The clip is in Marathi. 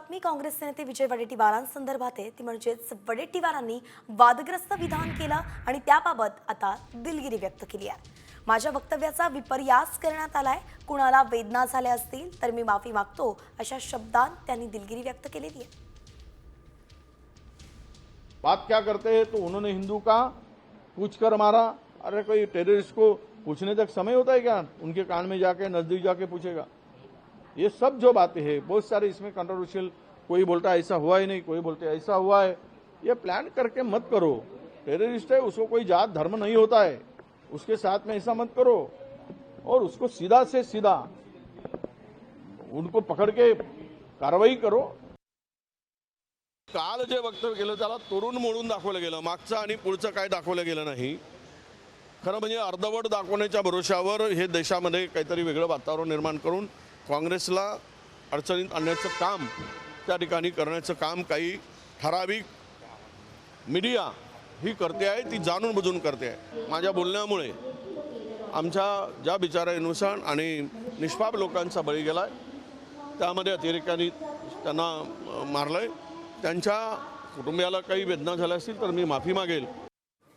बातमी काँग्रेसचे नेते विजय वडेट्टीवारांसंदर्भात आहे. ती म्हणजेच वडेट्टीवारांनी वादग्रस्त विधान केलं आणि त्याबाबत आता दिलगिरी व्यक्त केली आहे. माझ्या वक्तव्याचा विपर्यास करण्यात आलाय. कुणाला वेदना झाल्या असतील तर मी माफी मागतो अशा शब्दांत त्यांनी दिलगिरी व्यक्त केलेली आहे. बात क्या करते हैं? तो उन्होंने हिंदू का पूछ कर मारा. अरे कोई टेररिस्ट को पूछने तक समय होता है क्या? उनके कान में जाके नजदीक जाके पूछेगा। ये सब जो बातें हैं बहुत सारे इसमें कंट्रोवर्शियल कोई बोलता है ऐसा हुआ ही नहीं कोई बोलते ऐसा हुआ है। ये प्लान करके मत करो। टेररिस्ट है उसको कोई जात धर्म नहीं होता है। उसके साथ में ऐसा मत करो। और उसको सीधा से सीधा उनको पकड़ के कार्रवाई करो। काल जे वक्तव्य केलं त्याला तरुण मोडून दाखवलं गेलं. मागचं आणि पुढचं काय दाखवलं गेलं नाही. खरं म्हणजे अर्धवट दाखवण्याच्या भरोशावर हे देशामध्ये काहीतरी वेगळं वातावरण निर्माण करून काँग्रेसला अडचणीत आणण्याचं काम त्या ठिकाणी करण्याचं काम काही ठराविक मीडिया ही करते आहे ती जाणून बुजून करते आहे. माझ्या बोलण्यामुळे आमच्या ज्या बिचारानुसार आणि निष्पाप लोकांचा बळी गेला आहे त्यामध्ये अतिरेक्यांनी त्यांना मारलं आहे त्यांच्या कुटुंबियाला काही वेदना झाल्या असतील तर मी माफी मागेल.